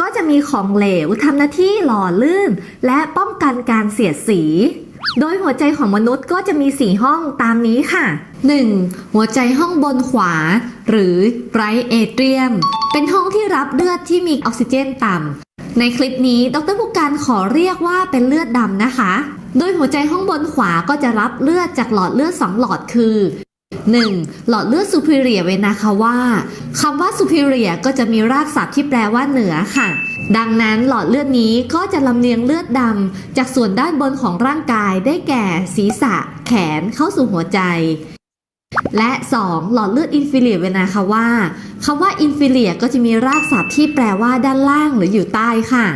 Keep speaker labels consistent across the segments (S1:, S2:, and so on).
S1: ก็จะมีของเหลวทำหน้าที่หล่อลื่น และป้องกันการเสียดสี โดยหัวใจของมนุษย์ก็จะมี4ห้องตามนี้ค่ะ 1. หัวใจห้องบนขวา หรือ right atrium เป็นห้องที่รับเลือดที่มีออกซิเจนต่ำ ในคลิปนี้ดรบุการขอเรียกว่าเป็นเลือดดำนะคะ โดยหัวใจห้องบนขวาก็จะรับเลือดจากหลอดเลือด2หลอดคือ 1. หลอดเลือด superior vena cava คำว่า superior ก็จะมีรากศัพท์ที่แปลว่าเหนือค่ะ ดังนั้นหลอดเลือดนี้ก็จะลำเลียงเลือดดำจากส่วนด้านบนของร่างกายได้แก่ศีรษะ แขนเข้าสู่หัวใจ และ 2. หลอดเลือด inferior vena cava คำว่า inferior ก็จะมีรากศัพท์ที่แปลว่าด้านล่างหรืออยู่ใต้ค่ะ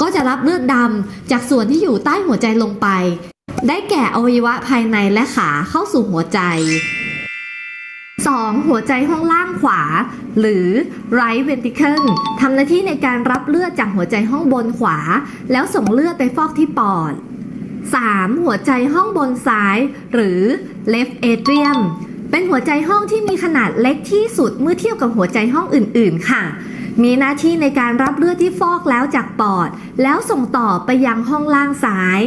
S1: ก็จะรับเลือดดำจากส่วนที่อยู่ใต้หัวใจลงไป ได้แก่อวัยวะภายในและขาเข้าสู่หัวใจ 2. หัวใจห้องล่างขวา หรือ right ventricle ทำหน้าที่ในการรับเลือดจากหัวใจห้องบนขวา แล้วส่งเลือดไปฟอกที่ปอด 3. หัวใจห้องบนซ้าย หรือ left atrium เป็นหัวใจห้องที่มีขนาดเล็กที่สุดเมื่อเทียบกับหัวใจห้องอื่น ๆ ค่ะ มีหน้าที่ในการรับเลือดที่ฟอกแล้วจากปอด แล้วส่งต่อไปยังห้องล่างซ้าย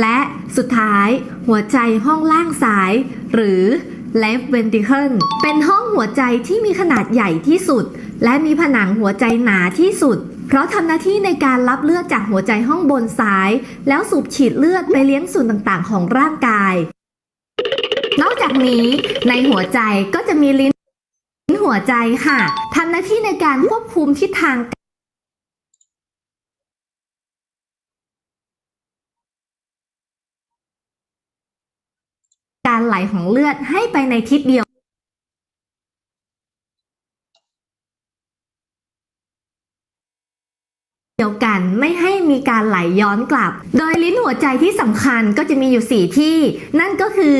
S1: และสุดท้าย หัวใจห้องล่างซ้าย หรือ left ventricle เป็นห้องหัวใจที่มีขนาดใหญ่ที่สุด และมีผนังหัวใจหนาที่สุด เพราะทำหน้าที่ในการรับเลือดจากหัวใจห้องบนซ้าย แล้วสูบฉีดเลือดไปเลี้ยงส่วนต่างๆ ของร่างกาย นอกจากนี้ในหัวใจก็จะมีลิ้นหัวใจค่ะทำหน้าที่ในการควบคุมทิศทาง การไหลของเลือดให้ไปในทิศเดียวเดียวกันไม่ให้มีการไหลย้อนกลับ โดยลิ้นหัวใจที่สำคัญก็จะมีอยู่ 4 ที่ นั่นก็คือ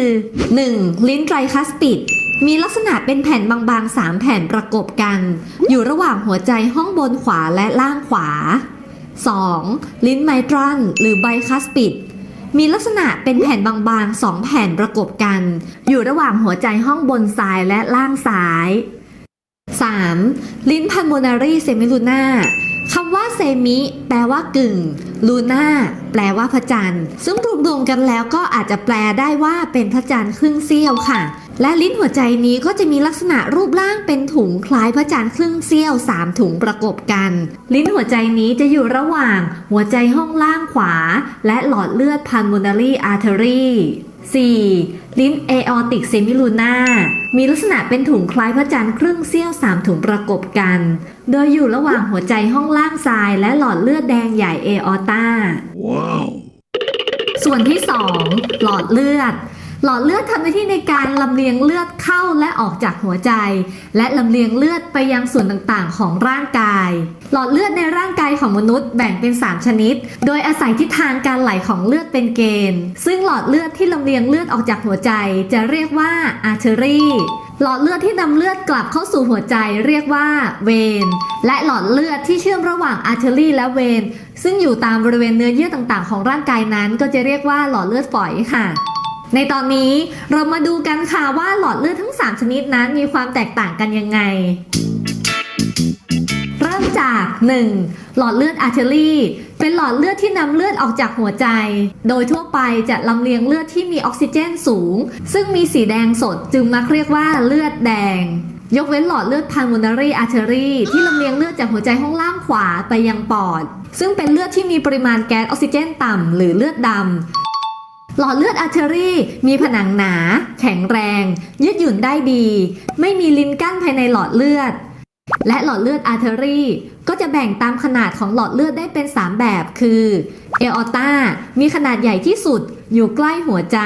S1: 1. ลิ้นไตรคัสปิด มีลักษณะเป็นแผ่นบางๆ 3 แผ่นประกบกัน อยู่ระหว่างหัวใจห้องบนขวาและล่างขวา 2. ลิ้นไมตรัลหรือไบคัสปิด มีลักษณะเป็นแผ่นบางๆสองแผ่นประกบกัน อยู่ระหว่างหัวใจห้องบนซ้ายและล่างซ้าย 3. ลิ้นพันโมนารีเซมิลูน่าคำว่าเซมิ แปลว่ากึ่ง ลูน่า แปลว่าพระจันทร์ ซึ่งรวมๆกันแล้วก็อาจจะแปลได้ว่าเป็นพระจันทร์ครึ่งเสี้ยวค่ะ และลิ้นหัวใจนี้ก็จะมีลักษณะรูปร่างเป็นถุงคล้ายพระจันทร์ครึ่งเสี้ยว 3 ถุงประกบกัน ลิ้นหัวใจนี้จะอยู่ระหว่าง หัวใจห้องล่างขวา และหลอดเลือดพันโมนารีอาร์เทอรี 4. ลิ้นเอออติกเซมิลูนามีลักษณะเป็นถุงคล้ายพระจันทร์ครึ่งเสี้ยว 3 ถุงประกบกัน โดยอยู่ระหว่างหัวใจห้องล่างซ้ายและหลอดเลือดแดงใหญ่เอออตา
S2: Wow.
S1: ส่วนที่ 2 หลอดเลือด หลอดเลือดทำหน้าที่ในการลำเลียงเลือดเข้าและออกจากหัวใจ และลำเลียงเลือดไปยังส่วนต่างๆ ของร่างกาย หลอดเลือดในร่างกายของมนุษย์แบ่งเป็น 3 ชนิด โดยอาศัยทิศทางการไหลของเลือดเป็นเกณฑ์ ซึ่งหลอดเลือดที่ลำเลียงเลือดออกจากหัวใจ จะเรียกว่าอาร์เทอรีหลอดเลือดที่นำเลือดกลับเข้าสู่หัวใจเรียกว่าเวน และหลอดเลือดที่เชื่อมระหว่างอาร์เทอรีและเวน ซึ่งอยู่ตามบริเวณเนื้อเยื่อต่างๆ ของร่างกายนั้น ก็จะเรียกว่าหลอดเลือดฝอยค่ะ ในตอนนี้เรามาดูกันค่ะว่าหลอดเลือดทั้ง 3 ชนิดนั้นมีความแตกต่างกันยังไง เริ่มจาก 1. หลอดเลือดอาร์เทอรี่ เป็นหลอดเลือดที่นำเลือดออกจากหัวใจ โดยทั่วไปจะลำเลียงเลือดที่มีออกซิเจนสูง ซึ่งมีสีแดงสดจึงมักเรียกว่าเลือดแดง ยกเว้นหลอดเลือด pulmonary artery ที่ลำเลียงเลือดจากหัวใจห้องล่างขวาไปยังปอด ซึ่งเป็นเลือดที่มีปริมาณแก๊สออกซิเจนต่ำหรือเลือดดำ หลอดเลือดอาร์เทอรี่ มีผนังหนา แข็งแรง ยืดหยุ่นได้ดี ไม่มีลิ้นกั้นภายในหลอดเลือด และหลอดเลือดอาร์เทอรี่ ก็จะแบ่งตามขนาดของหลอดเลือดได้เป็น 3 แบบคือเอออตามีขนาดใหญ่ที่สุดอยู่ใกล้หัวใจ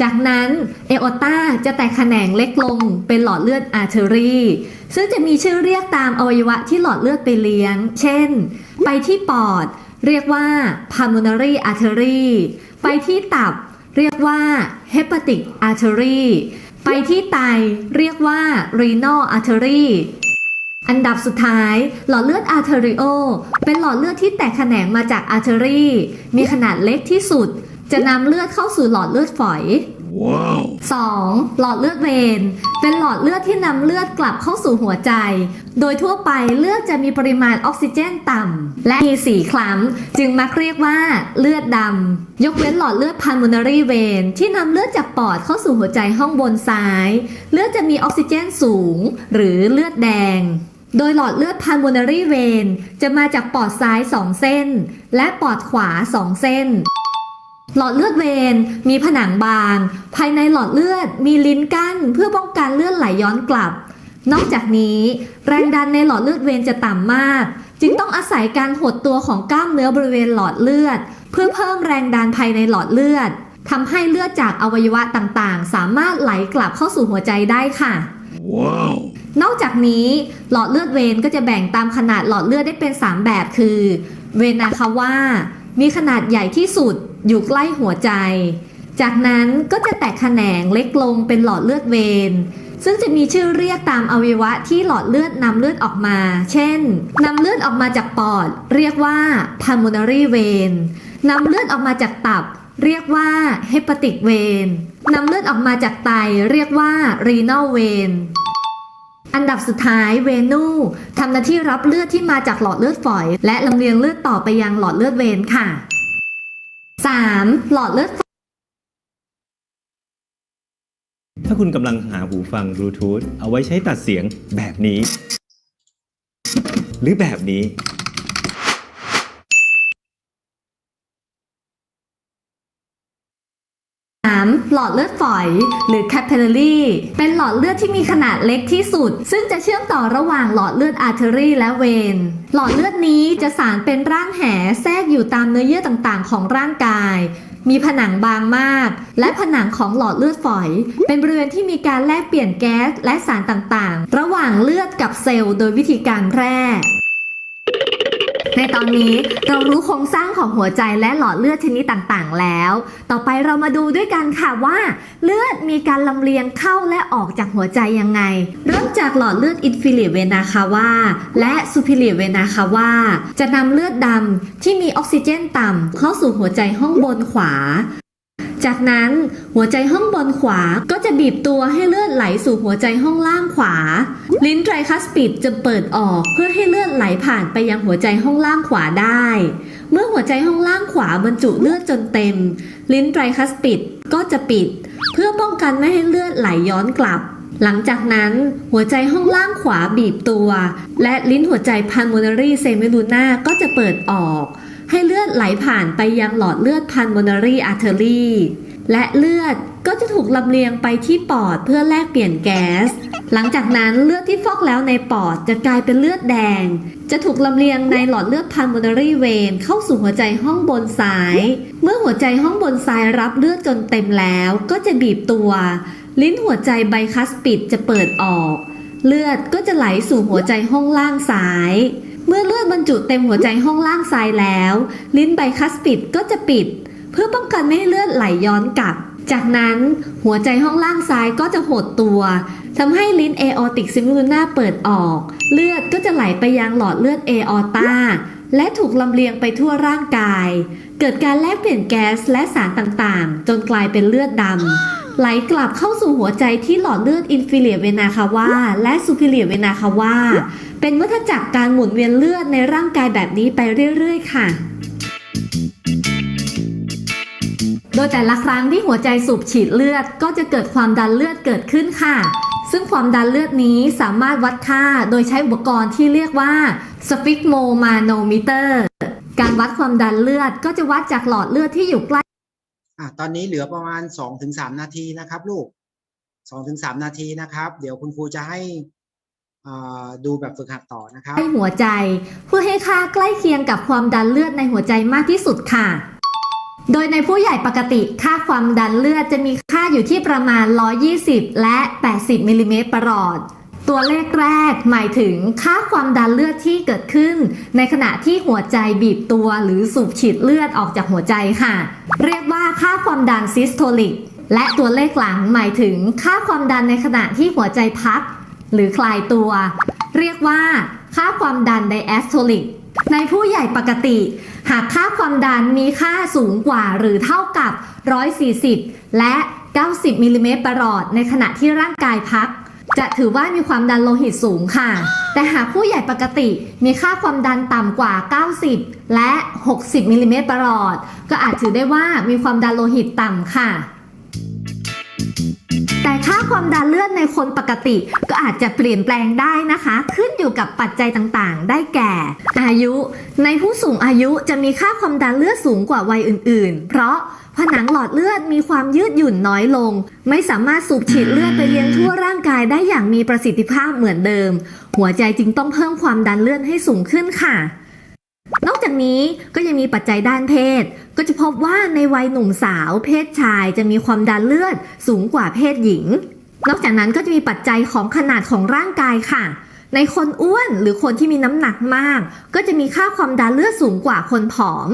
S1: จากนั้นเอออตาจะแตกแขนงเล็กลงเป็นหลอดเลือดอาร์เทอรี่ ซึ่งจะมีชื่อเรียกตามอวัยวะที่หลอดเลือดไปเลี้ยง เช่น ไปที่ปอดเรียกว่า pulmonary artery ไปที่ตับเรียกว่า hepatic artery ไปที่ไตเรียกว่า renal artery อันดับสุดท้าย หลอดเลือด arterial เป็นหลอดเลือดที่แตกแขนงมาจาก artery มีขนาดเล็กที่สุด จะนำเลือดเข้าสู่หลอดเลือดฝอย 2. หลอดเลือดเวนเป็นหลอดเลือดที่นำเลือดกลับเข้าสู่หัวใจ โดยทั่วไปเลือดจะมีปริมาณออกซิเจนต่ำและมีสีคล้ำจึงมักเรียกว่าเลือดดำยกเว้นหลอดเลือด pulmonary vein ที่นำเลือดจากปอดเข้าสู่หัวใจห้องบนซ้าย เลือดจะมีออกซิเจนสูง หรือเลือดแดงโดยหลอดเลือด pulmonary vein จะมาจากปอดซ้าย 2 เส้น และปอดขวา 2 เส้น หลอดเลือดเวนมีผนังบาง ภายในหลอดเลือดมีลิ้นกั้น เพื่อป้องกันเลือดไหลย้อนกลับ นอกจากนี้ แรงดันในหลอดเลือดเวนจะต่ำมาก จึงต้องอาศัยการหดตัวของกล้ามเนื้อบริเวณหลอดเลือด เพื่อเพิ่มแรงดันภายในหลอดเลือดทำให้เลือดจากอวัยวะต่างๆ สามารถไหลกลับเข้าสู่หัวใจได้ค่ะนอกจากนี้หลอดเลือดเวนก็จะแบ่งตามขนาดหลอดเลือดได้เป็น 3 แบบคือ เวนาคาว่ามีขนาดใหญ่ที่สุด อยู่ใกล้หัวใจ จากนั้นก็จะแตกแขนงเล็กลงเป็นหลอดเลือดเวนซึ่งจะมีชื่อเรียกตามอวัยวะที่หลอดเลือดนำเลือดออกมา เช่น นำเลือดออกมาจากปอด เรียกว่า pulmonary vein นำเลือดออกมาจากตับ เรียกว่า hepatic vein นำเลือดออกมาจากไต เรียกว่า renal vein อันดับสุดท้ายเวนูทำหน้าที่รับเลือดที่มาจากหลอดเลือดฝอย และลำเลียงเลือดต่อไปยังหลอดเลือดเวนค่ะ 3. หลอดเลือด
S2: ถ้าคุณกำลังหาหูฟังบลูทูธเอาไว้ใช้ตัดเสียงแบบนี้ หรือแบบนี้
S1: 3. หลอดเลือดฝอย หรือ capillary เป็นหลอดเลือดที่มีขนาดเล็กที่สุด ซึ่งจะเชื่อมต่อระหว่างหลอดเลือด artery และเวนหลอดเลือดนี้จะสารเป็นร่างแหแทรกอยู่ตามเนื้อเยื่อต่างๆ ของร่างกาย มีผนังบางมาก และผนังของหลอดเลือดฝอย เป็นบริเวณที่มีการแลกเปลี่ยนแก๊สและสารต่างๆ ระหว่างเลือดกับเซลล์โดยวิธีการแพร่ ในตอนนี้เรารู้โครงสร้างของหัวใจและหลอดเลือดชนิดต่างๆ แล้ว ต่อไปเรามาดูด้วยกันค่ะว่า เลือดมีการลำเลียงเข้าและออกจากหัวใจยังไง เริ่มจากหลอดเลือดอินฟิเลียเวนาคาวาและซูพิเลียเวนาคาวาจะนำเลือดดำที่มีออกซิเจนต่ำเข้าสู่หัวใจห้องบนขวา จากนั้นหัวใจห้องบนขวาก็จะบีบตัวให้เลือดไหลสู่หัวใจห้องล่างขวา ลิ้นไตรคัสปิดจะเปิดออกเพื่อให้เลือดไหลผ่านไปยังหัวใจห้องล่างขวาได้ เมื่อหัวใจห้องล่างขวาบรรจุเลือดจนเต็ม ลิ้นไตรคัสปิดก็จะปิด เพื่อป้องกันไม่ให้เลือดไหลย้อนกลับ หลังจากนั้นหัวใจห้องล่างขวาบีบตัว และลิ้นหัวใจ pulmonary semiluna ก็จะเปิดออก ให้เลือดไหลผ่านไปยังหลอดเลือด pulmonary artery และเลือดก็จะถูกลำเลียงไปที่ปอดเพื่อแลกเปลี่ยนแก๊ส หลังจากนั้นเลือดที่ฟอกแล้วในปอดจะกลายเป็นเลือดแดง จะถูกลำเลียงในหลอดเลือด pulmonary vein เข้าสู่หัวใจห้องบนซ้าย เมื่อหัวใจห้องบนซ้ายรับเลือดจนเต็มแล้ว ก็จะบีบตัว ลิ้นหัวใจไบคัสปิดจะเปิดออก เลือดก็จะไหลสู่หัวใจห้องล่างซ้าย เมื่อเลือดบรรจุเต็มหัวใจห้องล่างซ้ายแล้ว ลิ้นไบคัสปิดก็จะปิด เพื่อป้องกันไม่ให้เลือดไหลย้อนกลับ จากนั้นหัวใจห้องล่างซ้ายก็จะหดตัวทำให้ลิ้นเอออติกซิมิลูนาเปิดออก เลือดก็จะไหลไปยังหลอดเลือดเอออตาและถูกลำเลียงไปทั่วร่างกาย เกิดการแลกเปลี่ยนแก๊สและสารต่างๆ จนกลายเป็นเลือดดำไหลกลับเข้าสู่หัวใจที่หลอดเลือดอินฟิเลียเวนาคาวาและซูพิเลียเวนาคาวา เป็นวัฏจักรการหมุนเวียนเลือดในร่างกายแบบนี้ไปเรื่อย ๆ ค่ะ โดยแต่ละครั้งที่หัวใจสูบฉีดเลือดก็จะเกิดความดันเลือดเกิดขึ้นค่ะ ซึ่งความดันเลือดนี้สามารถวัดค่าโดยใช้อุปกรณ์ที่เรียกว่า sphygmomanometer การวัดความดันเลือดก็จะวัดจากหลอดเลือดที่อยู่ใกล้
S3: อะตอนนี้เหลือประมาณสองถึงสามนาทีนะครับ ลูกสองถึงสามนาทีนะครับ เดี๋ยวคุณครูจะให้ ดูแบบฝึกหัดต่อนะครับ
S1: หัวใจเพื่อให้ค่าใกล้เคียงกับความดันเลือดในหัวใจมากที่สุดค่ะ โดยในผู้ใหญ่ปกติค่าความดันเลือดจะมีค่าอยู่ที่ประมาณ 120 และ 80 มิลลิเมตรประหลอด ตัวเลขแรกหมายถึงค่าความดันเลือดที่เกิดขึ้น ในขณะที่หัวใจบีบตัวหรือสูบฉีดเลือดออกจากหัวใจค่ะ เรียกว่าค่าความดันซิสโทลิก และตัวเลขหลังหมายถึงค่าความดันในขณะที่หัวใจพัก หรือคลายตัว เรียกว่า ค่าความดันไดแอสโทลิก ในผู้ใหญ่ปกติ หากค่าความดันมีค่าสูงกว่าหรือเท่ากับ 140 และ 90 มิลลิเมตรประหลอดในขณะที่ร่างกายพัก จะถือว่ามีความดันโลหิตสูงค่ะ แต่หากผู้ใหญ่ปกติมีค่าความดันต่ำกว่า 90 และ 60 มิลลิเมตรประหลอด ก็อาจถือได้ว่ามีความดันโลหิตต่ำค่ะ แต่ค่าความดันเลือดในคนปกติก็อาจจะเปลี่ยนแปลงได้นะคะ ขึ้นอยู่กับปัจจัยต่างๆ ได้แก่ อายุ ในผู้สูงอายุจะมีค่าความดันเลือดสูงกว่าวัยอื่น ๆ เพราะผนังหลอดเลือดมีความยืดหยุ่นน้อยลง ไม่สามารถสูบฉีดเลือดไปเลี้ยงทั่วร่างกายได้อย่างมีประสิทธิภาพเหมือนเดิม หัวใจจึงต้องเพิ่มความดันเลือดให้สูงขึ้นค่ะ นอกจากนี้ก็ยังมีปัจจัยด้านเพศ ก็จะพบว่าในวัยหนุ่มสาว เพศชายจะมีความดันเลือดสูงกว่าเพศหญิง นอกจากนั้นก็จะมีปัจจัยของขนาดของร่างกายค่ะ ในคนอ้วนหรือคนที่มีน้ำหนักมาก ก็จะมีค่าความดันเลือดสูงกว่าคนผอม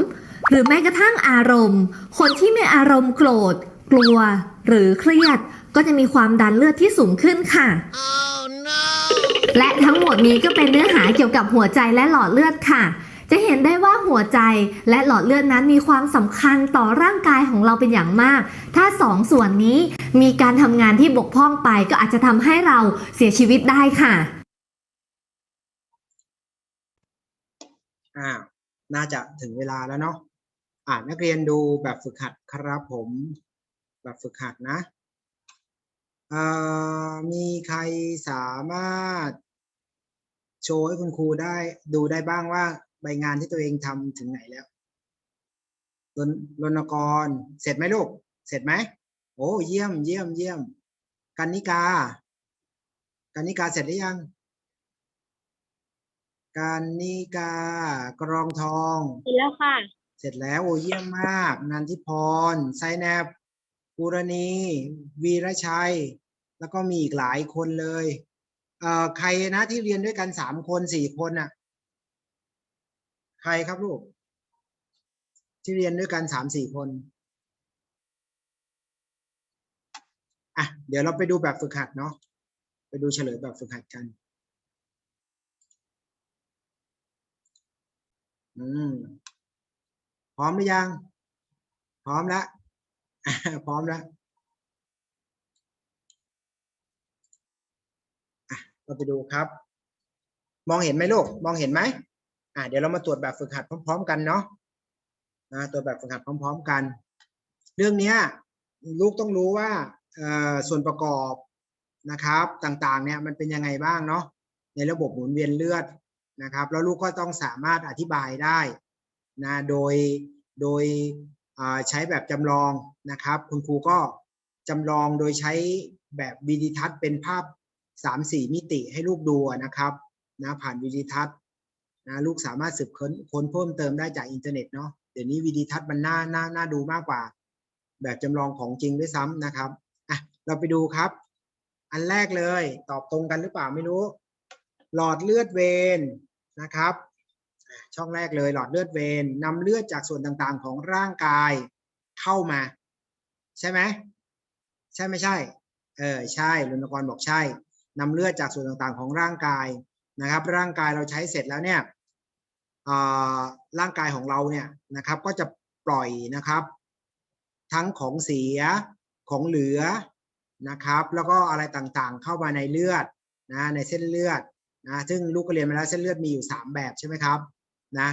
S1: หรือแม้กระทั่งอารมณ์ คนที่มีอารมณ์โกรธ กลัว หรือเครียด ก็จะมีความดันเลือดที่สูงขึ้นค่ะและทั้งหมดนี้ก็เป็นเนื้อหาเกี่ยวกับหัวใจและหลอดเลือดค่ะ จะเห็นได้ว่าหัวใจและหลอดเลือดนั้นมีความสำคัญต่อร่างกายของเราเป็นอย่างมาก ถ้าสองส่วนนี้มีการทำงานที่บกพร่องไปก็อาจจะทำให้เราเสียชีวิตได้ค่ะ
S3: อ่าน่าจะถึงเวลาแล้วเนาะอ่านักเรียนดูแบบฝึกหัดครับผม แบบฝึกหัดนะอ่ามีใครสามารถโชว์ให้คุณครูได้ดูได้บ้างว่า ใบงานที่ตัวเองทำถึงไหนแล้วรณรณกร เสร็จไหมลูก เสร็จไหมโอ้เยี่ยมเยี่ยมเยี่ยมกันนิกากันนิกาเสร็จหรือยัง การนิกากรองทอง
S4: เสร็จแล้วค่ะ
S3: เสร็จแล้วโอ้เยี่ยมมาก นันทิพร ไซแนบปูรณี วีรชัย แล้วก็มีอีกหลายคนเลย เอ่อ ใครนะที่เรียนด้วยกันสามคนสี่คนน่ะ ใครครับลูก ที่เรียนด้วยกันสามสี่คนอะเดี๋ยวเราไปดูแบบฝึกหัดเนาะไปดูเฉลยแบบฝึกหัดกัน อืมพร้อมหรือยัง พร้อมแล้วพร้อมแล้วอะเราไปดูครับ มองเห็นไหมลูก มองเห็นไหม อะเดี๋ยวเรามาตรวจแบบฝึกหัดพร้อม ๆ กันเนาะนะตรวจแบบฝึกหัดพร้อม ๆ กัน เรื่องเนี้ยลูกต้องรู้ว่าส่วนประกอบนะครับต่างๆเนี่ยมันเป็นยังไงบ้างเนาะในระบบหมุนเวียนเลือดนะครับ แล้วลูกก็ต้องสามารถอธิบายได้นะโดยโดยใช้แบบจำลองนะครับ คุณครูก็จำลองโดยใช้แบบวิดีทัศน์เป็นภาพ 3-4 มิติให้ลูกดูนะครับนะผ่านวิดีทัศน์ นะลูกสามารถสืบค้นค้นเพิ่มเติมได้จากอินเทอร์เน็ตเนาะเดี๋ยวนี้วิดีทัศน์มันน่าน่าน่าดูมากกว่า แบบจำลองของจริงด้วยซ้ำนะครับอะเราไปดูครับ อันแรกเลยตอบตรงกันหรือเปล่าไม่รู้ หลอดเลือดเวนนะครับ ช่องแรกเลยหลอดเลือดเวนนำเลือดจากส่วนต่างๆ ของร่างกายเข้ามา ใช่ไหมใช่ไม่ใช่ เออใช่รณกรบอกใช่นำเลือดจากส่วนต่างๆ ของร่างกาย นะครับร่างกายเราใช้เสร็จแล้วเนี่ยอ่าร่างกายของเราเนี่ยนะครับก็จะปล่อยนะครับ ทั้งของเสียของเหลือนะครับ แล้วก็อะไรต่างๆ เข้ามาในเลือดนะในเส้นเลือดนะซึ่งลูกก็เรียนมาแล้วเส้นเลือดมีอยู่สามแบบใช่ไหมครับนะ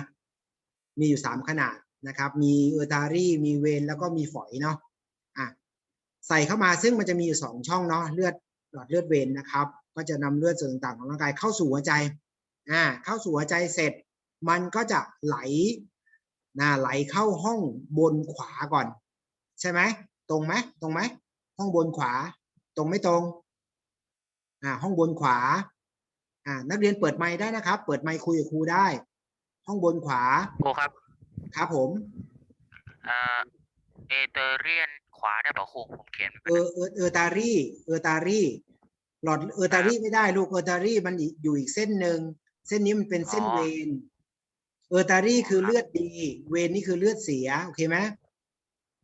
S3: มีอยู่สามขนาดนะครับ มีเออร์ตารี่มีเวนแล้วก็มีฝอยเนาะอะใส่เข้ามาซึ่งมันจะมีอยู่สองช่องเนาะเลือดหลอดเลือดเวนนะครับ ก็จะนำเลือดส่วนต่างๆของร่างกายเข้าสู่หัวใจอ่าเข้าสู่หัวใจเสร็จ มันก็จะไหลนะไหลเข้าห้องบนขวาก่อน ใช่ไหมตรงไหมตรงไหมห้องบนขวา ตรงไม่ตรงอ่าห้องบนขวาอ่านักเรียนเปิดไมค์ได้นะครับ เปิดไมค์คุยกับครูได้ ห้องบนขวา
S5: ครูครับ
S3: ครับผม
S5: เอ่อเอเตอเรียนขวาได้เปล่าครูผมเขียนไม่
S3: เอ
S5: เป็น
S3: อเออเออตารี่เออตารี่ หลอดเออตารี่ไม่ได้ลูกเออตารี่มันอีกอยู่อีกเส้นหนึ่งเส้นนี้มันเป็นเส้นเวนเออตารี่คือเลือดดี เวนนี่คือเลือดเสียโอเคไหม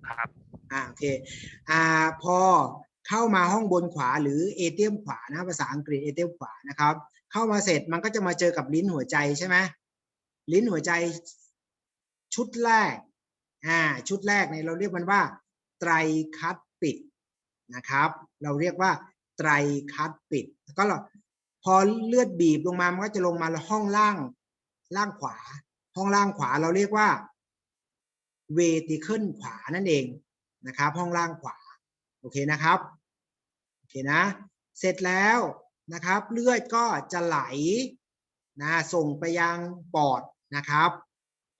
S5: ครับ
S3: อ่าโอเคอ่าพอเข้ามาห้องบนขวาหรือเอเทียมขวานะภาษาอังกฤษเอเทียมขวานะครับ เข้ามาเสร็จมันก็จะมาเจอกับลิ้นหัวใจใช่ไหมลิ้นหัวใจชุดแรกอ่าชุดแรกเนี่ยเราเรียกมันว่า ไตรคัดปิดนะครับ เราเรียกว่า ไตรคัดปิดก็พอเลือดบีบลงมามันก็จะลงมาห้องล่างล่างขวา ห้องล่างขวาเราเรียกว่าเวติเคิลขวานั่นเองนะครับ ห้องล่างขวาโอเคนะครับโอเคนะ เสร็จแล้วนะครับ เลือดก็จะไหลนะส่งไปยังปอดนะครับ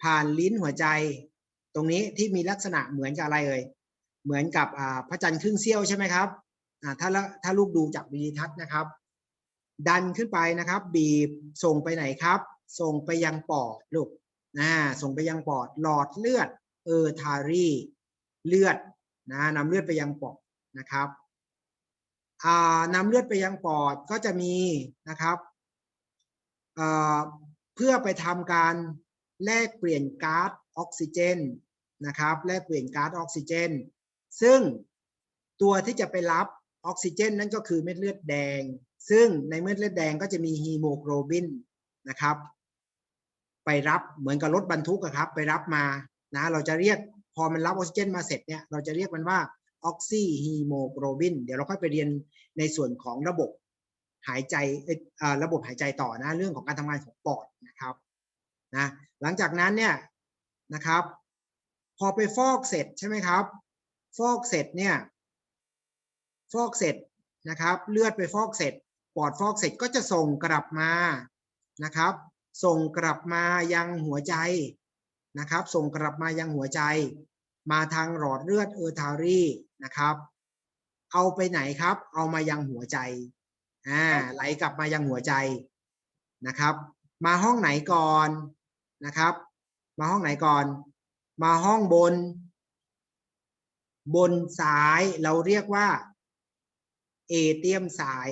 S3: ผ่านลิ้นหัวใจตรงนี้ที่มีลักษณะเหมือนกับอะไรเอ่ยเหมือนกับอ่าพระจันทร์ครึ่งเสี้ยวใช่ไหมครับ ถ้าละถ้าลูกดูจากวิดีทัศน์นะครับ ดันขึ้นไปนะครับ บีบส่งไปไหนครับ ส่งไปยังปอดลูกนะส่งไปยังปอดหลอดเลือดเออทารีเลือดนะนำเลือดไปยังปอดนะครับอ่านำเลือดไปยังปอดก็จะมีนะครับอ่าเพื่อไปทำการแลกเปลี่ยนก๊าซออกซิเจนนะครับ แลกเปลี่ยนก๊าซออกซิเจน ซึ่งตัวที่จะไปรับ ออกซิเจนนั่นก็คือเม็ดเลือดแดง ซึ่งในเม็ดเลือดแดงก็จะมีฮีโมโกลบินนะครับ ไปรับเหมือนกับรถบรรทุกครับ ไปรับมานะเราจะเรียกพอมันรับออกซิเจนมาเสร็จเนี่ยเราจะเรียกมันว่าออกซิฮีโมโกลบินเดี๋ยวเราค่อยไปเรียนในส่วนของระบบหายใจระบบหายใจต่อนะเรื่องของการทำงานของปอดนะครับนะหลังจากนั้นเนี่ยนะครับ พอไปฟอกเสร็จใช่ไหมครับ ฟอกเสร็จเนี่ย ฟอกเสร็จนะครับ เลือดไปฟอกเสร็จ ปอดฟอกเสร็จก็จะส่งกลับมานะครับ ส่งกลับมายังหัวใจนะครับ ส่งกลับมายังหัวใจ มาทางหลอดเลือดเออร์ทารีนะครับ เอาไปไหนครับ เอามายังหัวใจอ่าไหลกลับมายังหัวใจนะครับ มาห้องไหนก่อนนะครับ มาห้องไหนก่อน มาห้องบน บนซ้ายเราเรียกว่า เอเตียมซ้าย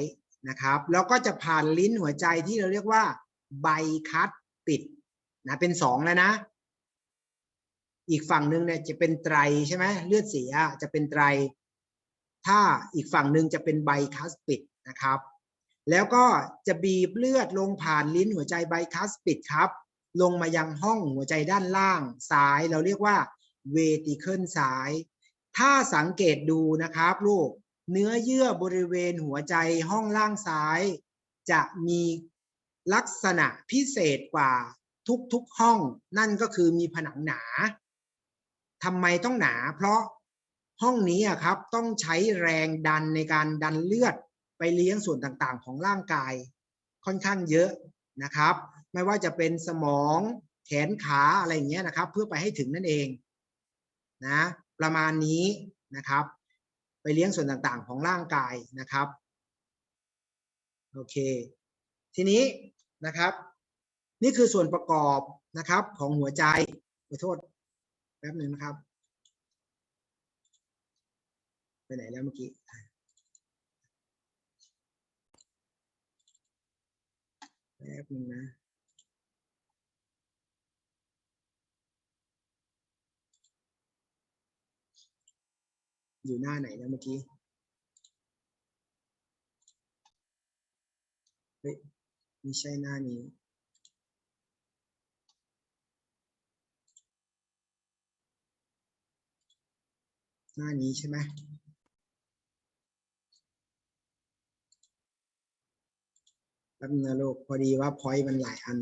S3: นะครับ แล้วก็จะผ่านลิ้นหัวใจที่เราเรียกว่าใบคัดปิดนะเป็นสองแล้วนะ อีกฝั่งหนึ่งเนี่ยจะเป็นไตรใช่ไหมเลือดเสียจะเป็นไตร ถ้าอีกฝั่งหนึ่งจะเป็นใบคัสปิดนะครับ แล้วก็จะบีบเลือดลงผ่านลิ้นหัวใจใบคัสปิดครับ ลงมายังห้องหัวใจด้านล่างซ้ายเราเรียกว่าเวติเคิลซ้าย ถ้าสังเกตดูนะครับลูก เนื้อเยื่อบริเวณหัวใจห้องล่างซ้าย จะมีลักษณะพิเศษกว่าทุกๆห้อง นั่นก็คือมีผนังหนาทำไมต้องหนา เพราะห้องนี้ครับต้องใช้แรงดันในการดันเลือดไปเลี้ยงส่วนต่างๆ ของร่างกายค่อนข้างเยอะนะครับ ไม่ว่าจะเป็นสมองแขนขาอะไรอย่างเงี้ยนะครับ เพื่อไปให้ถึงนั่นเองนะประมาณนี้นะครับ ไปเลี้ยงส่วนต่างๆ ของร่างกายนะครับโอเค ทีนี้นะครับ นี่คือส่วนประกอบนะครับของหัวใจขอโทษแป๊บหนึ่งนะครับ ไปไหนแล้วเมื่อกี้แป๊บหนึ่งนะ อยู่หน้าไหนนะเมื่อกี้เฮ้ยไม่ใช่หน้านี้ หน้านี้ใช่ไหมแป๊บนึงนะลูกพอดีว่าพอยต์มันหลายอัน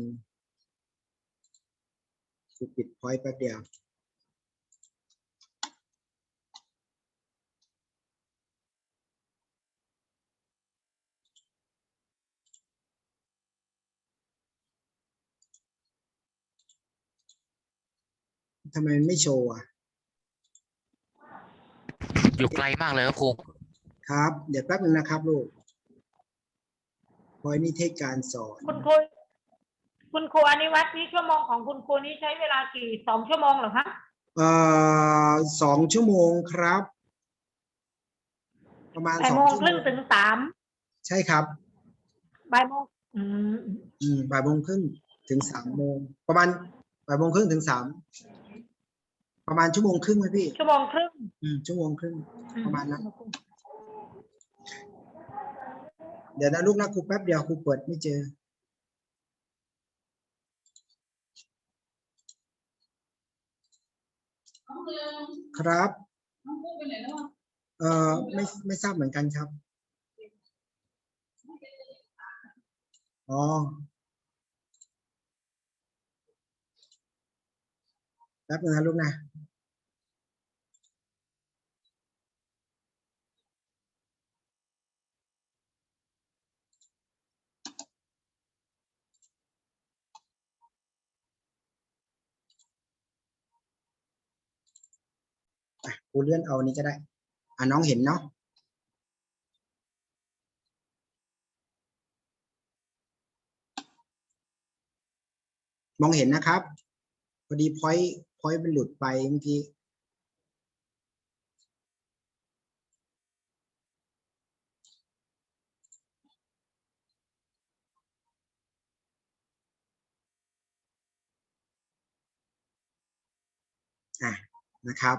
S3: คือปิดพอยต์แป๊บเดียว ทำไมมันไม่โชว์อะ
S5: อยู่ไกลมากเลยครับครู
S3: ครับ เดี๋ยวแป๊บนึงนะครับลูกพอยต์นี่เทคการสอน
S4: คุณครูคุณครูอนิวัฒน์นี่ชั่วโมงของคุณครูนี่ใช้เวลากี่สองชั่วโมงเหรอคะ
S3: เอ่อสองชั่วโมงครับ ประมาณ
S4: บ่าย
S3: สอง
S4: โมง
S3: ชั่ว
S4: ค
S3: โม
S4: รึ่ง
S3: ง
S4: ถึงสาม
S3: ใช่ครับ
S4: บ่ายโมงอืม
S3: อืมบ่ายโมงครึ่งถึงสามโมงประมาณบ่ายโมงครึ่งถึงสาม ประมาณชั่วโมงครึ่งไหมพี่
S4: ชั่วโมงครึ่ง
S3: อืมชั่วโมงครึ่ง
S4: อื
S3: ประมาณนั้น เดี๋ยวนะลูกนะครูแป๊บเดียวครูเปิดไม่เจอ ครับ เออไม่ไม่ทราบเหมือนกันครับ อ๋อ แป๊บนึงนะลูกนะ กูเลื่อนเอานี้ก็ได้ อะน้องเห็นเนาะมองเห็นนะครับพอดีพอยต์พอยต์มันหลุดไปเมื่อกี้อะนะครับ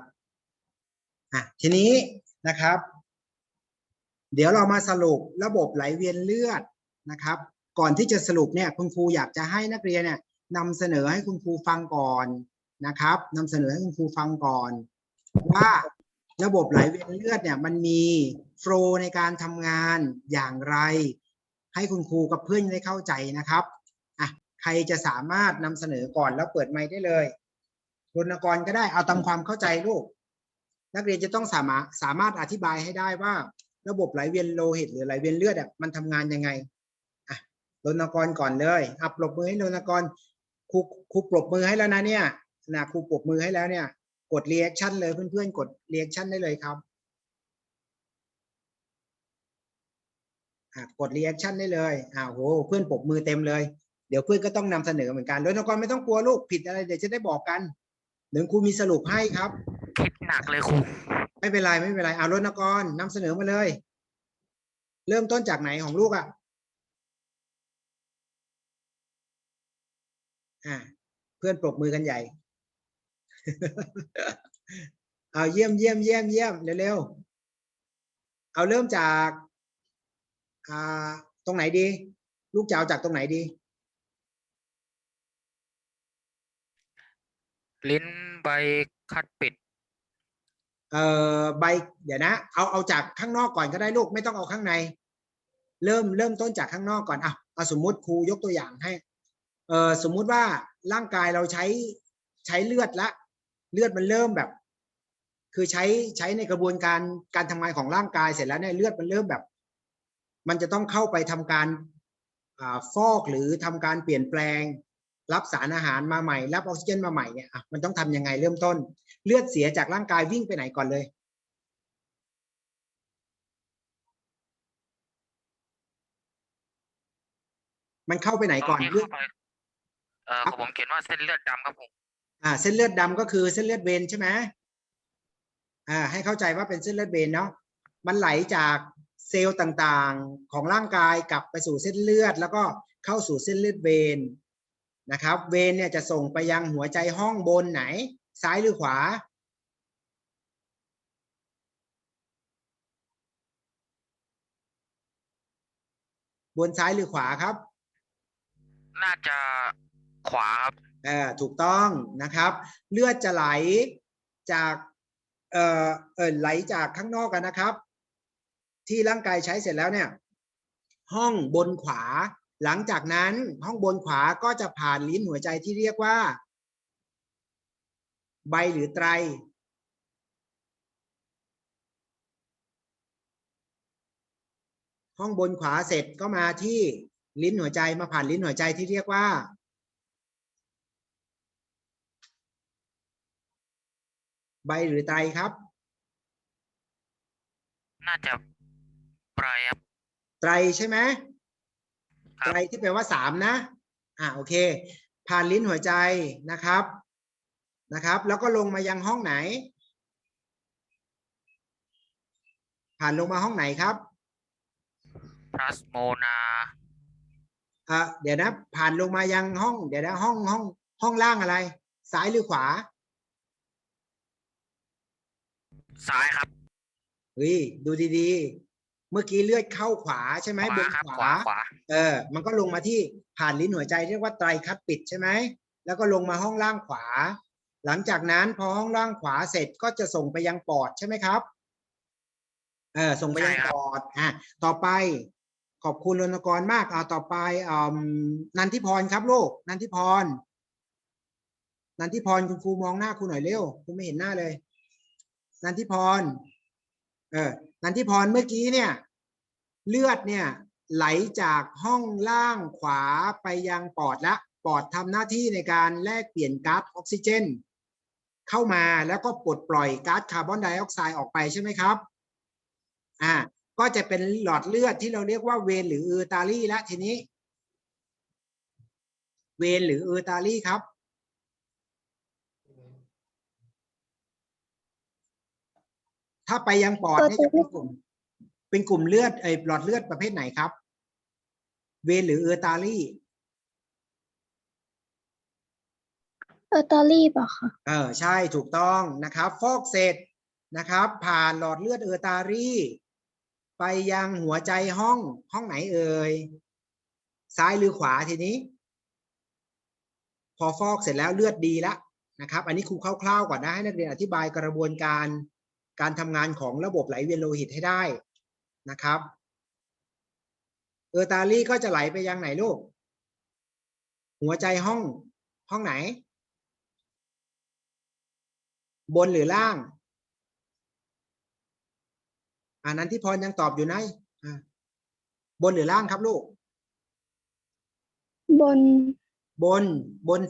S3: อะทีนี้นะครับ เดี๋ยวเรามาสรุประบบไหลเวียนเลือดนะครับ ก่อนที่จะสรุปเนี่ยคุณครูอยากจะให้นักเรียนเนี่ยนำเสนอให้คุณครูฟังก่อนนะครับนำเสนอให้คุณครูฟังก่อน ว่าระบบไหลเวียนเลือดเนี่ยมันมีโฟลในการทำงานอย่างไร ให้คุณครูกับเพื่อนได้เข้าใจนะครับอะใครจะสามารถนำเสนอก่อนแล้วเปิดไมค์ได้เลยรณกรก็ได้เอาตามความเข้าใจลูก นักเรียนจะต้องสามารถสามารถอธิบายให้ได้ว่า ระบบไหลเวียนโลหิตหรือไหลเวียนเลือดอะมันทำงานยังไงอะรณกรก่อนเลยอะปรบมือให้รณกรครูครูปรบมือให้แล้วนะเนี่ยนะครูปรบมือให้แล้วเนี่ย กดเรีแอคชั่นเลยเพื่อนๆ กดเรีแอคชั่นได้เลยครับกดรีแอคชั่นได้เลยอ่าโห เพื่อนปรบมือเต็มเลย เดี๋ยวเพื่อนก็ต้องนำเสนอเหมือนกันรณกรไม่ต้องกลัวลูกผิดอะไร เดี๋ยวจะได้บอกกันเดี๋ยวครูมีสรุปให้ครับ
S5: คิดหนักเลยครู
S3: ไม่เป็นไรไม่เป็นไรเอารณกรนำเสนอมาเลย เริ่มต้นจากไหนของลูกอะอ่า เพื่อนปรบมือกันใหญ่ เอาเยี่ยมเยี่ยมเยี่ยมเยี่ยมเร็วๆเอาเริ่มจากอ่าตรงไหนดี ลูกจะเอาจากตรงไหนดี
S5: ลิ้นใบคัดปิด
S3: เอ่อใบเดี๋ยวนะ เอาเอาจากข้างนอกก่อนก็ได้ลูกไม่ต้องเอาข้างใน เริ่มเริ่มต้นจากข้างนอกก่อนอะเอาสมมุติครูยกตัวอย่างให้เอ่อสมมุติว่าร่างกายเราใช้ใช้เลือดละ เลือดมันเริ่มแบบ คือใช้ใช้ในกระบวนการการทำงานของร่างกายเสร็จแล้วเนี่ยเลือดมันเริ่มแบบ มันจะต้องเข้าไปทำการอ่าฟอกหรือทำการเปลี่ยนแปลง รับสารอาหารมาใหม่ รับออกซิเจนมาใหม่เนี่ยอะมันต้องทำยังไงเริ่มต้น เลือดเสียจากร่างกายวิ่งไปไหนก่อนเลย มันเข้าไปไหนก่อน
S5: ตที่
S3: เลือด
S5: เข้าไปเอ่อของผมเขียนว่าเส้นเลือดดำครับผม
S3: อ่า เส้นเลือดดำก็คือเส้นเลือดเวนใช่ไหมอ่า ให้เข้าใจว่าเป็นเส้นเลือดเวนเนาะมันไหลจากเซลล์ต่างๆของร่างกายกลับไปสู่เส้นเลือด แล้วก็เข้าสู่เส้นเลือดเวนนะครับ เวนเนี่ยจะส่งไปยังหัวใจห้องบนไหน ซ้ายหรือขวา บนซ้ายหรือขวาครับ
S5: น่าจะขวาครับ
S3: เอ่อถูกต้องนะครับ เลือดจะไหลจากเอ่อเออไหลจากข้างนอกกันนะครับ ที่ร่างกายใช้เสร็จแล้วเนี่ย ห้องบนขวา หลังจากนั้นห้องบนขวาก็จะผ่านลิ้นหัวใจที่เรียกว่า ใบหรือไตร ห้องบนขวาเสร็จก็มาที่ลิ้นหัวใจมาผ่านลิ้นหัวใจที่เรียกว่า ใบหรือไตรครับ
S5: น่าจะปลายครับ
S3: ไตรใช่ไหม
S5: ครับ
S3: ไตรที่แปลว่าสามนะ อ่าโอเค ผ่านลิ้นหัวใจนะครับ นะครับ แล้วก็ลงมายังห้องไหน ผ่านลงมาห้องไหนครับ
S5: พลาสโมนา
S3: อ่าเดี๋ยวนะ ผ่านลงมายังห้อง เดี๋ยวนะห้องห้อง ห้องล่างอะไร ซ้ายหรือขวา
S5: ซ้ายครับ
S3: เฮ้ยดูดีๆ เมื่อกี้เลือดเข้าขวาใช่ไหม
S5: ข
S3: บ
S5: วานครับ
S3: ข
S5: ขวาวาขวา
S3: เออ มันก็ลงมาที่ผ่านลิ้นหัวใจเรียกว่าไตรคัดปิดใช่ไหม แล้วก็ลงมาห้องล่างขวา หลังจากนั้นพอห้องล่างขวาเสร็จก็จะส่งไปยังปอดใช่ไหมครับเออส่งไปยัง
S5: ใช่ครับ
S3: ปอดอะต่อไปขอบคุณรณกรมากอ่าต่อไปอ่านันทิพรครับลูกนันทิพรนันทิพรคุณครูมองหน้าครูหน่อยเร็วครูไม่เห็นหน้าเลย นันทิพร เออนันทิพรเมื่อกี้เนี่ย เลือดเนี่ย ไหลจากห้องล่างขวาไปยังปอดและปอดทำหน้าที่ในการแลกเปลี่ยนก๊าซออกซิเจน เข้ามาแล้วก็ปลดปล่อยก๊าซคาร์บอนไดออกไซด์ออกไปใช่ไหมครับอ่าก็จะเป็นหลอดเลือดที่เราเรียกว่าเวนหรืออือตาลี่และทีนี้ เวนหรืออือตาลี่ครับถ้าไปยังปอดเนี่ยจะเป็นกลุ่ม เป็นกลุ่มเลือดไอหลอดเลือดประเภทไหนครับ เวนหรือเออร์ตาลี่
S6: เออตอรี่ป่ะคะ
S3: เออใช่ถูกต้องนะครับ ฟอกเสร็จนะครับ ผ่านหลอดเลือดเออร์ตารี่ ไปยังหัวใจห้องห้องไหนเอ่ยซ้ายหรือขวาทีนี้ พอฟอกเสร็จแล้วเลือดดีแล้วนะครับ อันนี้ครูคร่าวๆก่อนนะให้นักเรียนอธิบายกระบวนการการทำงานของระบบไหลเวียนโลหิตให้ได้นะครับ เออร์ตาลี่ก็จะไหลไปยังไหนลูก หัวใจห้องห้องไหน บนหรือล่างอ่านั้นที่พรยังตอบอยู่นะอ่าบนหรือล่างครับลูก
S6: บน
S3: บน บน